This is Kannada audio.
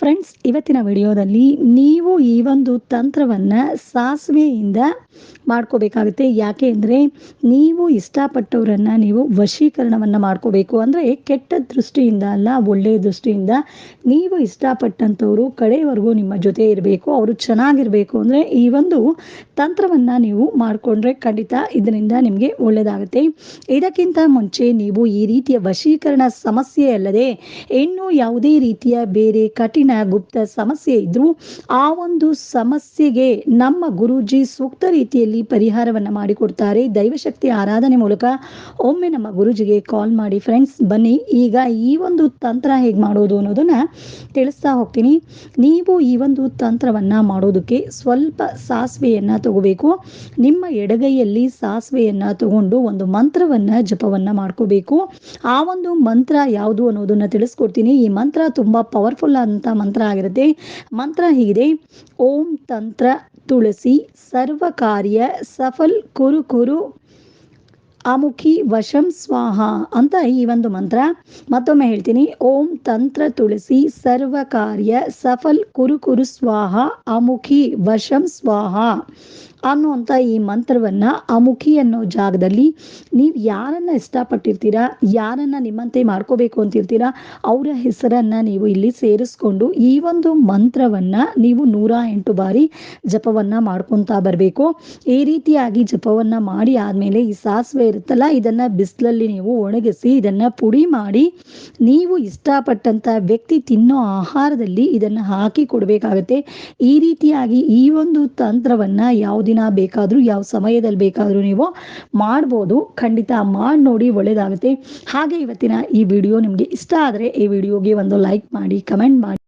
ಫ್ರೆಂಡ್ಸ್, ಇವತ್ತಿನ ವಿಡಿಯೋದಲ್ಲಿ ನೀವು ಈ ಒಂದು ತಂತ್ರವನ್ನು ಸಾಸಿವೆಯಿಂದ ಮಾಡ್ಕೋಬೇಕಾಗುತ್ತೆ. ಯಾಕೆ ಅಂದರೆ ನೀವು ಇಷ್ಟಪಟ್ಟವರನ್ನು ನೀವು ವಶೀಕರಣವನ್ನು ಮಾಡ್ಕೋಬೇಕು. ಅಂದರೆ ಕೆಟ್ಟ ದೃಷ್ಟಿಯಿಂದ ಅಲ್ಲ, ಒಳ್ಳೆಯ ದೃಷ್ಟಿಯಿಂದ ನೀವು ಇಷ್ಟಪಟ್ಟಂಥವರು ಕಡೆಯವರೆಗೂ ನಿಮ್ಮ ಜೊತೆ ಇರಬೇಕು, ಅವರು ಚೆನ್ನಾಗಿರಬೇಕು ಅಂದರೆ ಈ ಒಂದು ತಂತ್ರವನ್ನು ನೀವು ಮಾಡಿಕೊಂಡ್ರೆ ಖಂಡಿತ ಇದರಿಂದ ನಿಮಗೆ ಒಳ್ಳೆಯದಾಗುತ್ತೆ ಇದಕ್ಕಿಂತ ಮುಂಚೆ ನೀವು ಈ ರೀತಿಯ ವಶೀಕರಣ ಸಮಸ್ಯೆ ಅಲ್ಲದೆ, ಇನ್ನು ಯಾವುದೇ ರೀತಿಯ ಬೇರೆ ಕಠಿಣ ಗುಪ್ತ ಸಮಸ್ಯೆ ಇದ್ರೂ ಆ ಒಂದು ಸಮಸ್ಯೆಗೆ ನಮ್ಮ ಗುರೂಜಿ ಸೂಕ್ತ ರೀತಿಯಲ್ಲಿ ಪರಿಹಾರವನ್ನ ಮಾಡಿಕೊಡ್ತಾರೆ. ದೈವಶಕ್ತಿ ಆರಾಧನೆ ಮೂಲಕ ಒಮ್ಮೆ ನಮ್ಮ ಗುರುಜಿಗೆ ಕಾಲ್ ಮಾಡಿ ಫ್ರೆಂಡ್ಸ್ ಬನ್ನಿ. ಈಗ ಈ ಒಂದು ತಂತ್ರ ಹೇಗೆ ಮಾಡೋದು ಅನ್ನೋದನ್ನ ತಿಳಿಸ್ತಾ ಹೋಗ್ತೀನಿ. ನೀವು ಈ ಒಂದು ತಂತ್ರವನ್ನ ಮಾಡೋದಕ್ಕೆ ಸ್ವಲ್ಪ ಸಾಸಿವೆಯನ್ನ ತಗೋಬೇಕು. ನಿಮ್ಮ ಎಡಗೈಯಲ್ಲಿ ಸಾಸಿವೆಯನ್ನ ತಗೊಂಡು ಒಂದು ಮಂತ್ರವನ್ನ ಜಪವನ್ನ ಮಾಡ್ಕೋಬೇಕು. ಆ ಒಂದು ಮಂತ್ರ ಯಾವುದು ಅನ್ನೋದನ್ನ ತಿಳಿಸ್ಕೊಡ್ತೀನಿ. ಈ ಮಂತ್ರ ತುಂಬಾ ಪವರ್ಫುಲ್ ಅಂತ ಮಂತ್ರ ಆಗಿರುತ್ತೆ. ಮಂತ್ರ ಹೀಗಿದೆ. ಓಂ ತಂತ್ರ ತುಳಸಿ ಸರ್ವ ಕಾರ್ಯ ಸಫಲ್ ಕುರು ಕುರು ಅಮುಖಿ ವಶಂ ಸ್ವಾಹ ಅಂತ ಈ ಒಂದು ಮಂತ್ರ. ಮತ್ತೊಮ್ಮೆ ಹೇಳ್ತೀನಿ, ಓಂ ತಂತ್ರ ತುಳಸಿ ಸರ್ವ ಕಾರ್ಯ ಸಫಲ್ ಕುರು ಕುರು ಸ್ವಾಹ ಅಮುಖಿ ವಶಂ ಸ್ವಾಹ ಅನ್ನುವಂಥ ಈ ಮಂತ್ರವನ್ನ ಅಮುಖಿ ಅನ್ನೋ ಜಾಗದಲ್ಲಿ ನೀವು ಯಾರನ್ನ ಇಷ್ಟಪಟ್ಟಿರ್ತೀರಾ, ಯಾರನ್ನ ನಿಮ್ಮಂತೆ ಮಾಡ್ಕೋಬೇಕು ಅಂತಿರ್ತೀರಾ, ಅವರ ಹೆಸರನ್ನ ನೀವು ಇಲ್ಲಿ ಸೇರಿಸ್ಕೊಂಡು ಈ ಒಂದು ಮಂತ್ರವನ್ನ ನೀವು ನೂರ ಎಂಟು ಬಾರಿ ಜಪವನ್ನ ಮಾಡ್ಕೊತಾ ಬರಬೇಕು. ಈ ರೀತಿಯಾಗಿ ಜಪವನ್ನ ಮಾಡಿ ಆದ್ಮೇಲೆ ಈ ಸಾಸಿವೆ ಇರುತ್ತಲ್ಲ, ಇದನ್ನ ಬಿಸಿಲಲ್ಲಿ ನೀವು ಒಣಗಿಸಿ, ಇದನ್ನ ಪುಡಿ ಮಾಡಿ, ನೀವು ಇಷ್ಟಪಟ್ಟಂತ ವ್ಯಕ್ತಿ ತಿನ್ನೋ ಆಹಾರದಲ್ಲಿ ಇದನ್ನ ಹಾಕಿ ಕೊಡಬೇಕಾಗತ್ತೆ. ಈ ರೀತಿಯಾಗಿ ಈ ಒಂದು ತಂತ್ರವನ್ನ ಯಾವ ದಿನ ಬೇಕಾದರೂ, ಯಾವ ಸಮಯದಲ್ಲಿ ಬೇಕಾದರೂ ನೀವು ಮಾಡ್ಬೋದು. ಖಂಡಿತ ಮಾಡಿ ನೋಡಿ, ಒಳ್ಳೇದಾಗುತ್ತೆ. ಹಾಗೆ ಇವತ್ತಿನ ಈ ವಿಡಿಯೋ ನಿಮಗೆ ಇಷ್ಟ ಆದರೆ ಈ ವಿಡಿಯೋಗೆ ಒಂದು ಲೈಕ್ ಮಾಡಿ, ಕಮೆಂಟ್ ಮಾಡಿ.